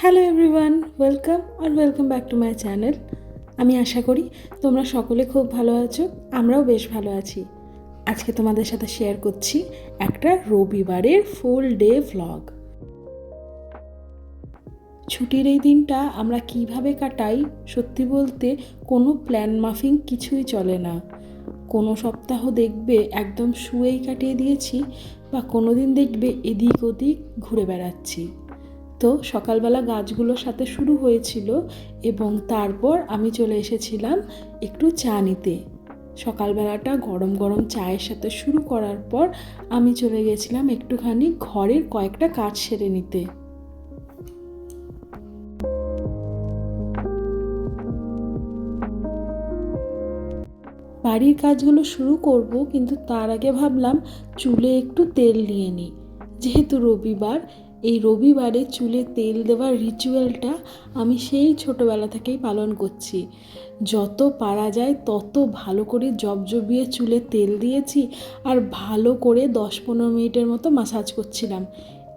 Hello everyone welcome R welcome back to my channel আমি আশা করি তোমরা সকলে খুব ভালো আছো, আমরাও বেশ ভালো আছি। আজকে তোমাদের সাথে শেয়ার করছি একটা রবিবারের ফুল ডে ভ্লগ ছুটির এই দিনটা আমরা কীভাবে কাটাই, সত্যি বলতে কোনো প্ল্যান মাফিং কিছুই চলে না। কোনো সপ্তাহ দেখবে একদম শুয়েই কাটিয়ে দিয়েছি বা কোনো দিন দেখবে এদিক ওদিক ঘুরে বেড়াচ্ছি। তো সকালবেলা গাছগুলোর সাথে শুরু হয়েছিল এবং তারপর আমি চলে এসেছিলাম একটু চা নিতে। সকালবেলাটা গরম গরম চায়ের সাথে শুরু করার পর আমি চলে গেছিলাম একটুখানি ঘরের কয়েকটা কাজ সেরে নিতে। বাড়ির কাজগুলো শুরু করব, কিন্তু তার আগে ভাবলাম চুলে একটু তেল নিয়ে নিই। যেহেতু রবিবার এই রবিবারে চুলে তেল দেওয়ার রিচুয়ালটা আমি সেই ছোটোবেলা থেকেই পালন করছি। যত পারা যায় তত ভালো করে জবজবিয়ে চুলে তেল দিয়েছি আর ভালো করে দশ পনেরো মিনিটের মতো মাসাজ করছিলাম।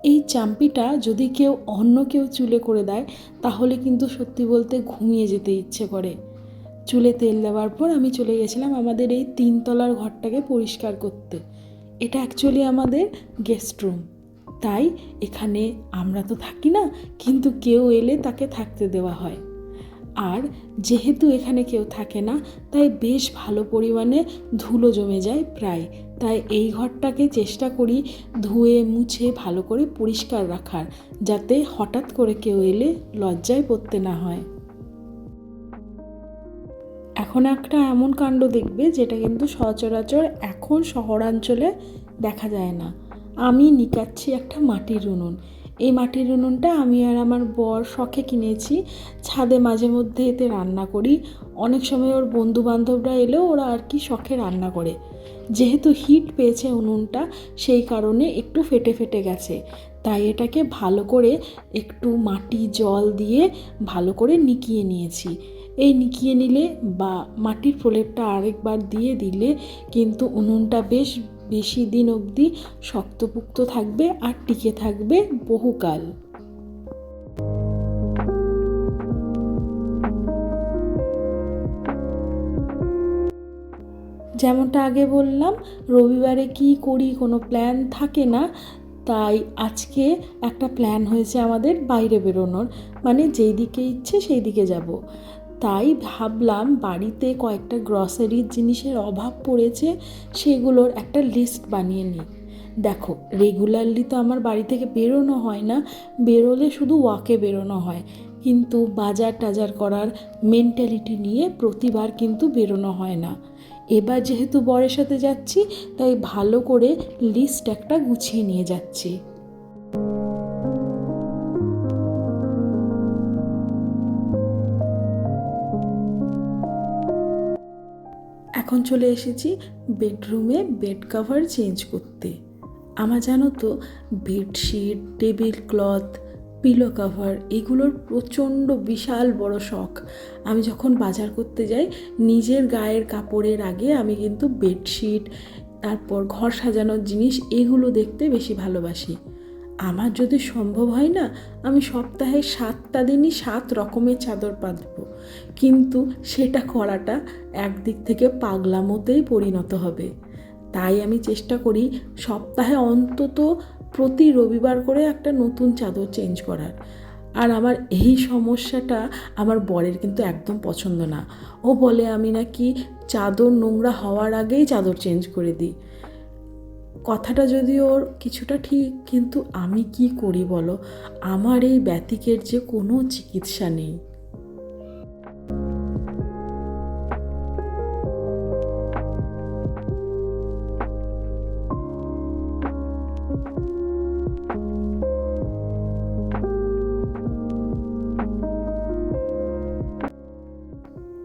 এই চাম্পিটা যদি কেউ অন্য কেউ চুলে করে দেয়, তাহলে কিন্তু সত্যি বলতে ঘুমিয়ে যেতে ইচ্ছে করে। চুলে তেল দেওয়ার পর আমি চলে গেছিলাম আমাদের এই তিনতলার ঘরটাকে পরিষ্কার করতে। এটা অ্যাকচুয়ালি আমাদের গেস্ট রুম তাই এখানে আমরা তো থাকি না, কিন্তু কেউ এলে তাকে থাকতে দেওয়া হয়। আর যেহেতু এখানে কেউ থাকে না, তাই বেশ ভালো পরিমাণে ধুলো জমে যায় প্রায়। তাই এই ঘরটাকে চেষ্টা করি ধুয়ে, মুছে, ভালো করে পরিষ্কার রাখার, যাতে হঠাৎ করে কেউ এলে লজ্জায় পড়তে না হয়। এখন একটা এমন কাণ্ড দেখবে, যেটা কিন্তু সচরাচর এখন শহরাঞ্চলে দেখা যায় না। আমি নিকাচ্ছি একটা মাটির উনুন। এই মাটির উনুনটা আমি আর আমার বর শখে কিনেছি। ছাদে মাঝে মধ্যে এতে রান্না করি। অনেক সময় ওর বন্ধু বান্ধবরা এলেও ওরা আর কি শখে রান্না করে। যেহেতু হিট পেয়েছে উনুনটা, সেই কারণে একটু ফেটে ফেটে গেছে। তাই এটাকে ভালো করে একটু মাটি জল দিয়ে ভালো করে নিকিয়ে নিয়েছি। এই নিকিয়ে নিলে বা মাটির প্রলেপটা আরেকবার দিয়ে দিলে কিন্তু উনুনটা বেশ বেশি দিন অবধি শক্তপুক্ত থাকবে আর টিকে থাকবে বহুকাল। যেমনটা আগে বললাম, রবিবারে কি করি কোনো প্ল্যান থাকে না, তাই আজকে একটা প্ল্যান হয়েছে আমাদের বাইরে বেরোনোর। মানে যেই দিকে ইচ্ছে সেই দিকে যাব। তাই ভাবলাম বাড়িতে কয়েকটা গ্রসারির জিনিসের অভাব পড়েছে, সেগুলোর একটা লিস্ট বানিয়ে নিই। দেখো রেগুলারলি তো আমার বাড়ি থেকে বেরোনো হয় না, বেরোলে শুধু ওয়াকে বেরোনো হয়। কিন্তু বাজার টাজার করার মেন্টালিটি নিয়ে প্রতিবার কিন্তু বেরোনো হয় না। এবার যেহেতু বরের সাথে যাচ্ছি, তাই ভালো করে লিস্ট একটা গুছিয়ে নিয়ে যাচ্ছি। এখন চলে এসেছি বেডরুমে বেড কাভার চেঞ্জ করতে। আমার জানো তো, bedsheet, table cloth, pillow cover, এগুলোর প্রচণ্ড বিশাল বড় শখ। আমি যখন বাজার করতে যাই, নিজের গায়ের কাপড়ের আগে আমি কিন্তু বেডশিট, তারপর ঘর সাজানোর জিনিস, এগুলো দেখতে বেশি ভালোবাসি। আমার যদি সম্ভব হয় না, আমি সপ্তাহে সাতটা দিনই সাত রকমের চাদর পাতবো। কিন্তু সেটা করাটা একদিক থেকে পাগলামোতেই পরিণত হবে। তাই আমি চেষ্টা করি সপ্তাহে অন্তত প্রতি রবিবার করে একটা নতুন চাদর চেঞ্জ করার। আর আমার এই সমস্যাটা আমার বরের কিন্তু একদম পছন্দ না। ও বলে, আমি নাকি চাদর নোংরা হওয়ার আগেই চাদর চেঞ্জ করে দিই। কথাটা যদি ওর কিছুটা ঠিক, কিন্তু আমি কি করি বলো? আমার এই ব্যতিকের যে কোনো চিকিৎসা নেই।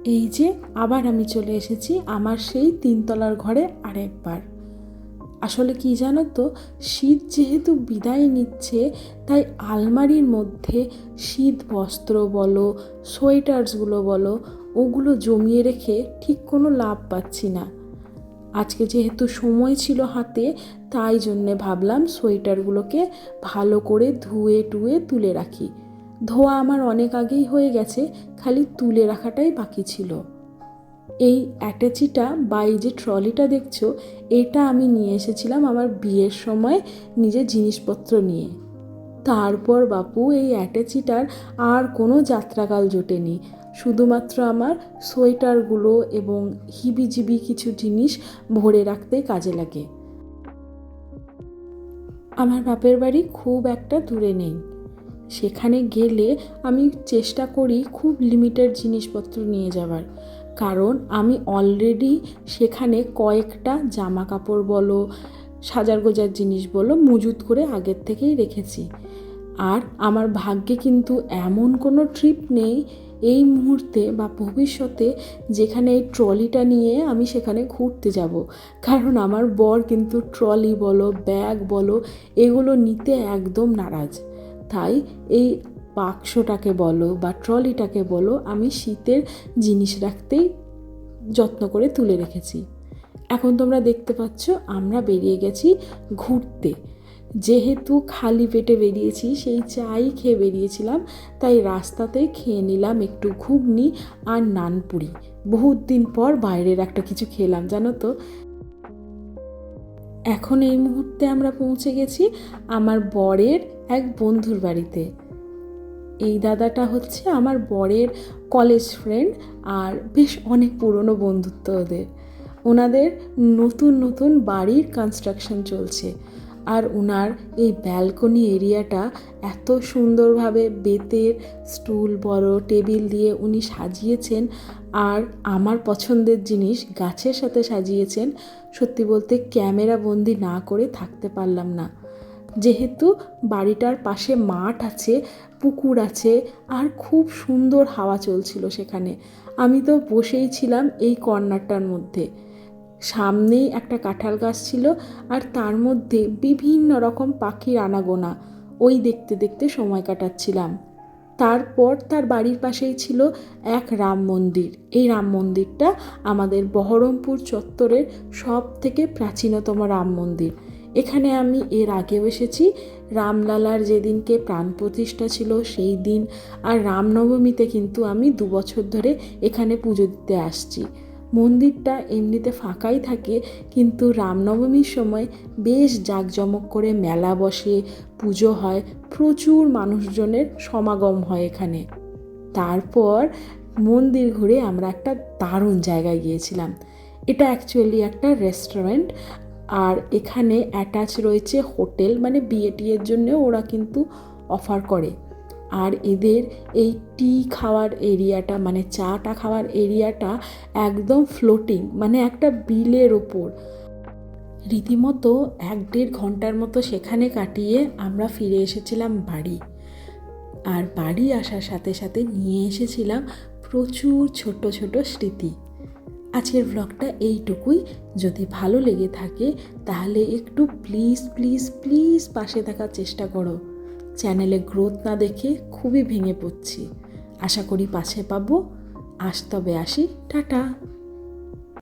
এই যে, আবার আমি চলে এসেছি আমার সেই তিনতলার ঘরে আরেকবার। আসলে কি জানো তো শীত যেহেতু বিদায় নিচ্ছে, তাই আলমারির মধ্যে শীত বস্ত্র বলো সোয়েটার্সগুলো বলো, ওগুলো জমিয়ে রেখে ঠিক কোনো লাভ পাচ্ছি না। আজকে যেহেতু সময় ছিল হাতে, তাই জন্যে ভাবলাম সোয়েটারগুলোকে ভালো করে ধুয়ে টুয়ে তুলে রাখি। ধোয়া আমার অনেক আগেই হয়ে গেছে, খালি তুলে রাখাটাই বাকি ছিল। এই অ্যাটাচিটা বা এই যে ট্রলিটা দেখছ, এটা আমি নিয়ে এসেছিলাম আমার বিয়ের সময় নিজের জিনিসপত্র নিয়ে। তারপর বাপু, এই অ্যাটাচিটার আর কোনো যাত্রাকাল জোটেনি। শুধুমাত্র আমার সোয়েটারগুলো এবং হিবিজিবি কিছু জিনিস ভরে রাখতে কাজে লাগে। আমার বাপের বাড়ি খুব একটা দূরে নেই। সেখানে গেলে আমি চেষ্টা করি খুব লিমিটেড জিনিসপত্র নিয়ে যাওয়ার কারণ আমি অলরেডি সেখানে কয়েকটা জামা কাপড় বলো, সাজার গোজার জিনিস বলো মজুত করে আগের থেকেই রেখেছি। আর আমার ভাগ্যে কিন্তু এমন কোনো ট্রিপ নেই এই মুহূর্তে বা ভবিষ্যতে যেখানে এই ট্রলিটা নিয়ে আমি সেখানে ঘুরতে যাব। কারণ আমার বর কিন্তু ট্রলি বলো ব্যাগ বলো, এগুলো নিতে একদম নারাজ। তাই এই বাক্সটাকে বলো বা ট্রলিটাকে বলো, আমি শীতের জিনিস রাখতেই যত্ন করে তুলে রেখেছি। এখন তোমরা দেখতে পাচ্ছ, আমরা বেরিয়ে গেছি ঘুরতে। যেহেতু খালি পেটে বেরিয়েছি, সেই চাই খেয়ে বেরিয়েছিলাম, তাই রাস্তাতে খেয়ে নিলাম একটু ঘুগনি আর নানপুরি। বহুত দিন পর বাইরের একটা কিছু খেলাম, জানো তো? এখন এই মুহূর্তে আমরা পৌঁছে গেছি আমার বরের এক বন্ধুর বাড়িতে। এই দাদাটা হচ্ছে আমার বরের কলেজ ফ্রেন্ড আর বেশ অনেক পুরনো বন্ধুত্ব ওদের। ওনাদের নতুন নতুন বাড়ির কনস্ট্রাকশন চলছে আর ওনার এই ব্যালকনি এরিয়াটা এত সুন্দরভাবে বেতের স্টুল বড় টেবিল দিয়ে উনি সাজিয়েছেন আর আমার পছন্দের জিনিস গাছের সাথে সাজিয়েছেন। সত্যি বলতে ক্যামেরা বন্দি না করে থাকতে পারলাম না। যেহেতু বাড়িটার পাশে মাঠ আছে, পুকুর আছে আর খুব সুন্দর হাওয়া চলছিল সেখানে। আমি তো বসেই ছিলাম এই কর্নারটার মধ্যে। সামনেই একটা কাঁঠাল গাছ ছিল আর তার মধ্যে বিভিন্ন রকম পাখির আনাগোনা। ওই দেখতে দেখতে সময় কাটাচ্ছিলাম। তারপর তার বাড়ির পাশেই ছিল এক রাম মন্দির। এই রাম মন্দিরটা আমাদের বহরমপুর চত্বরের সব থেকে প্রাচীনতম রাম মন্দির। এখানে আমি এর আগেও এসেছি। রামলালার যেদিনকে প্রাণ প্রতিষ্ঠা ছিল সেই দিন আর রামনবমীতে কিন্তু আমি দু বছর ধরে এখানে পুজো দিতে আসছি। মন্দিরটা এমনিতে ফাঁকাই থাকে কিন্তু রামনবমীর সময় বেশ জাঁকজমক করে মেলা বসে, পুজো হয়, প্রচুর মানুষজনের সমাগম হয় এখানে। তারপর মন্দির ঘুরে আমরা একটা দারুণ জায়গায় গিয়েছিলাম। এটা অ্যাকচুয়ালি একটা রেস্টুরেন্ট আর এখানে অ্যাটাচ রয়েছে হোটেল মানে বিয়ে টিয়ের জন্য ওরা কিন্তু অফার করে। আর এদের এই টি খাওয়ার এরিয়াটা মানে চাটা খাওয়ার এরিয়াটা একদম ফ্লোটিং মানে একটা বিলের ওপর। রীতিমতো এক দেড় ঘণ্টার মতো সেখানে কাটিয়ে আমরা ফিরে এসেছিলাম বাড়ি। আর বাড়ি আসার সাথে সাথে নিয়ে এসেছিলাম প্রচুর ছোট ছোট স্মৃতি। আজকের ব্লগটা এইটুকুই। যদি ভালো লেগে থাকে, তাহলে একটু প্লিজ প্লিজ প্লিজ পাশে থাকার চেষ্টা করো। চ্যানেলে গ্রোথ না দেখে খুবই ভেঙে পড়ছি। আশা করি পাশে পাবো। আজ তবে আসি। টাটা!